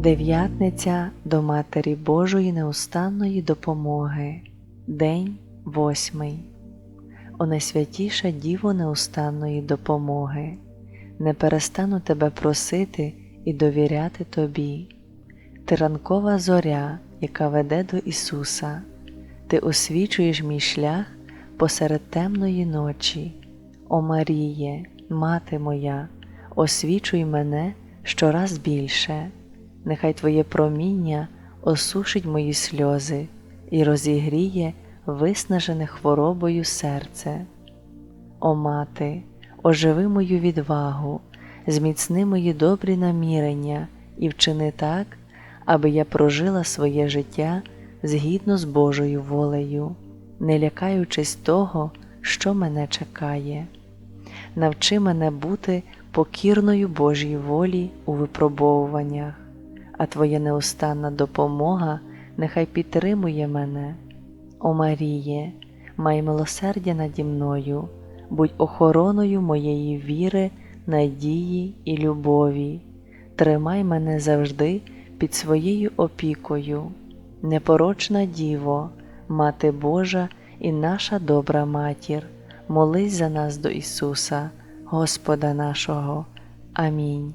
Дев'ятниця до Матері Божої неустанної допомоги. День восьмий. О найсвятіша Діво неустанної допомоги. Не перестану тебе просити і довіряти тобі. Ти ранкова зоря, яка веде до Ісуса. Ти освічуєш мій шлях посеред темної ночі. О Маріє, мати моя, освічуй мене щораз більше нехай Твоє проміння осушить мої сльози і розігріє виснажене хворобою серце. О мати, оживи мою відвагу, зміцни мої добрі намірення і вчини так, аби я прожила своє життя згідно з Божою волею, не лякаючись того, що мене чекає. Навчи мене бути покірною Божій волі у випробовуваннях а Твоя неустанна допомога нехай підтримує мене. О Маріє, май милосердя наді мною, будь охороною моєї віри, надії і любові, тримай мене завжди під своєю опікою, непорочна Діво, Мати Божа і наша добра матір, молись за нас до Ісуса, Господа нашого. Амінь.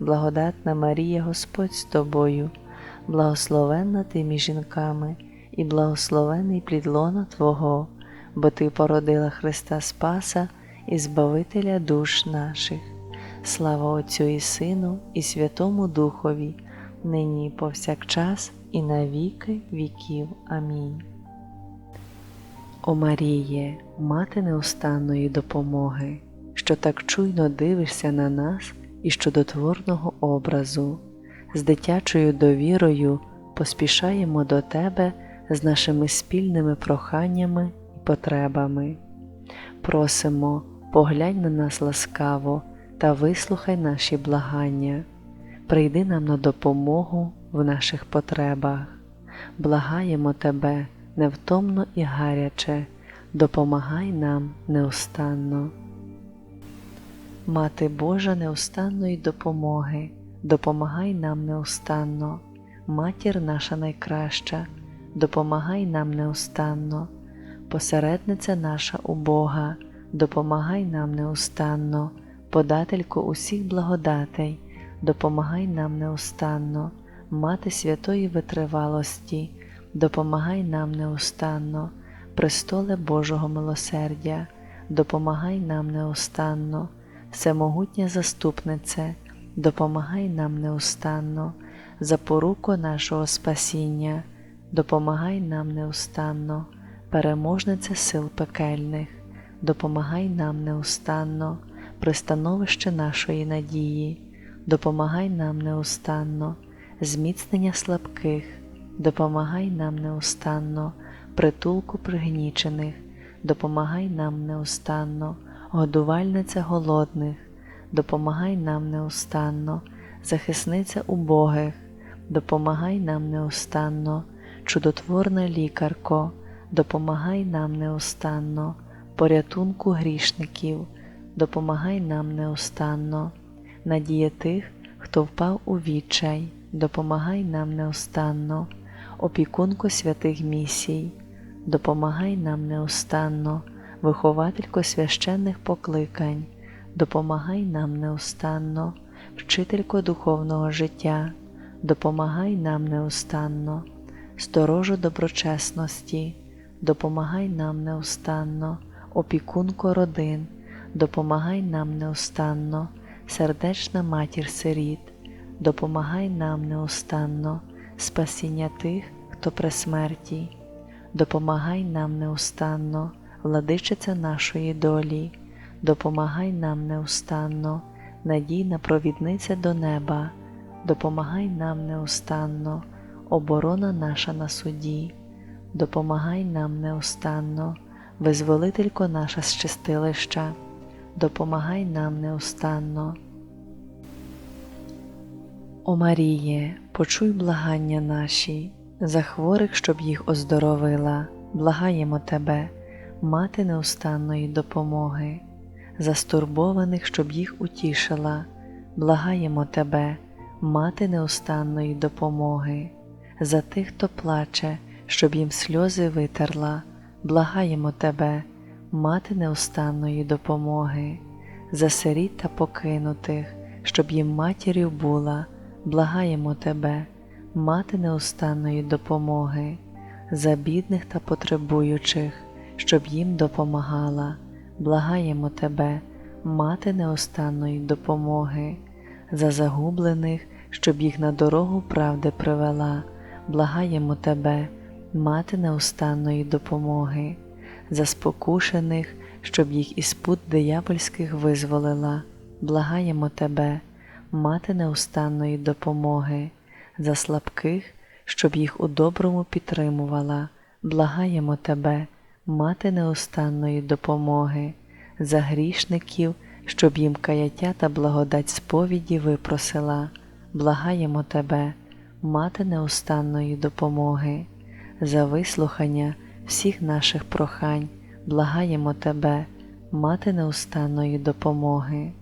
благодатна Марія Господь з тобою, благословенна ти між жінками, і благословений плід лона Твого, бо Ти породила Христа Спаса і Збавителя душ наших. Слава Отцю і Сину, і Святому Духові, нині і повсякчас, і на віки віків. Амінь. О Маріє, мати неустанної допомоги, що так чуйно дивишся на нас і чудотворного образу, з дитячою довірою поспішаємо до Тебе з нашими спільними проханнями і потребами. Просимо, поглянь на нас ласкаво та вислухай наші благання, прийди нам на допомогу в наших потребах, благаємо Тебе невтомно і гаряче, допомагай нам неустанно. Мати Божа неустанної допомоги, допомагай нам неустанно, матір наша найкраща, допомагай нам неустанно, посередниця наша у Бога, допомагай нам неустанно, подателько усіх благодатей, допомагай нам неустанно, мати святої витривалості, допомагай нам неустанно, престоле Божого милосердя, допомагай нам неустанно. Всемогутня заступнице, допомагай нам неустанно, запоруко нашого спасіння, допомагай нам неустанно, переможнице сил пекельних, допомагай нам неустанно, пристановище нашої надії, допомагай нам неустанно, зміцнення слабких, допомагай нам неустанно, притулку пригнічених, допомагай нам неустанно годувальниця голодних, допомагай нам неустанно, захисниця убогих, допомагай нам неустанно, чудотворна лікарко, допомагай нам неустанно, порятунку грішників, допомагай нам неустанно, надія тих, хто впав у відчай, допомагай нам неустанно, опікунку святих місій, допомагай нам неустанно вихователько священних покликань, допомагай нам неустанно, вчителько духовного життя, допомагай нам неустанно, сторожу доброчесності, допомагай нам неустанно, опікунко родин, допомагай нам неустанно, сердечна матір сиріт, допомагай нам неустанно, спасіння тих, хто при смерті, допомагай нам неустанно владичиця нашої долі, допомагай нам неустанно, надійна провідниця до неба, допомагай нам неустанно, оборона наша на суді, допомагай нам неустанно, визволителько наша з чистилища, допомагай нам неустанно. О Маріє, почуй благання наші, за хворих, щоб їх оздоровила, благаємо Тебе, мати неустанної допомоги, за стурбованих, щоб їх утішила, благаємо Тебе, мати неустанної допомоги, за тих, хто плаче, щоб їм сльози витерла, благаємо Тебе, мати неустанної допомоги, за сиріт та покинутих, щоб їм матір'ю була, благаємо Тебе, мати неустанної допомоги, за бідних та потребуючих, щоб їм допомагала, благаємо Тебе, мати неустанної допомоги, за загублених, щоб їх на дорогу правди привела, благаємо Тебе, мати неустанної допомоги, за спокушених, щоб їх із пут диявольських визволила, благаємо Тебе, мати неустанної допомоги, за слабких, щоб їх у доброму підтримувала, благаємо Тебе, мати неустанної допомоги, за грішників, щоб їм каяття та благодать сповіді випросила, благаємо Тебе, мати неустанної допомоги, за вислухання всіх наших прохань, благаємо Тебе, мати неустанної допомоги.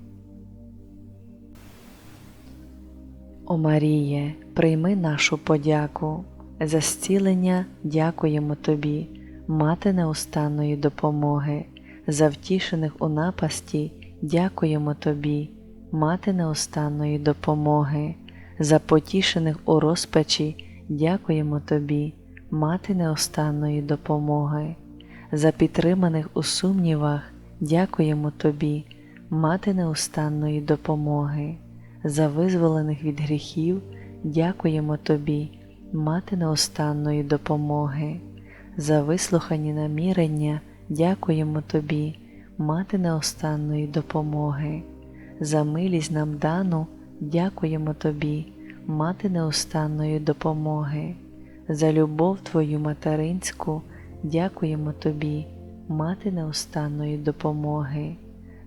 О Маріє, прийми нашу подяку, за зцілення дякуємо Тобі, мати неустанної допомоги, за втішених у напасті дякуємо Тобі, мати неустанної допомоги, за потішених у розпачі дякуємо Тобі, мати неустанної допомоги, за підтриманих у сумнівах дякуємо Тобі, мати неустанної допомоги. За визволених від гріхів, дякуємо Тобі, мати неустанної допомоги, за вислухані намірення, дякуємо Тобі, мати неустанної допомоги, за милість нам дану, дякуємо Тобі, мати неустанної допомоги, за любов Твою материнську, дякуємо Тобі, мати неустанної допомоги,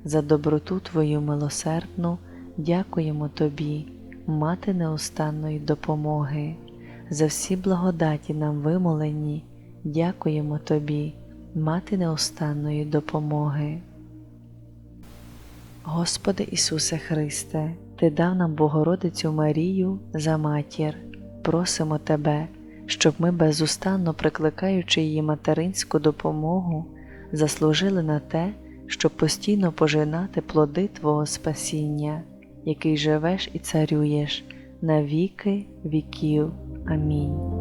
за доброту Твою милосердну. Дякуємо Тобі, мати неустанної допомоги, за всі благодаті нам вимолені, дякуємо Тобі, мати неустанної допомоги. Господи Ісусе Христе, Ти дав нам Богородицю Марію за матір, просимо Тебе, щоб ми безустанно прикликаючи її материнську допомогу, заслужили на те, щоб постійно пожинати плоди Твого спасіння який живеш і царюєш на віки віків. Амінь.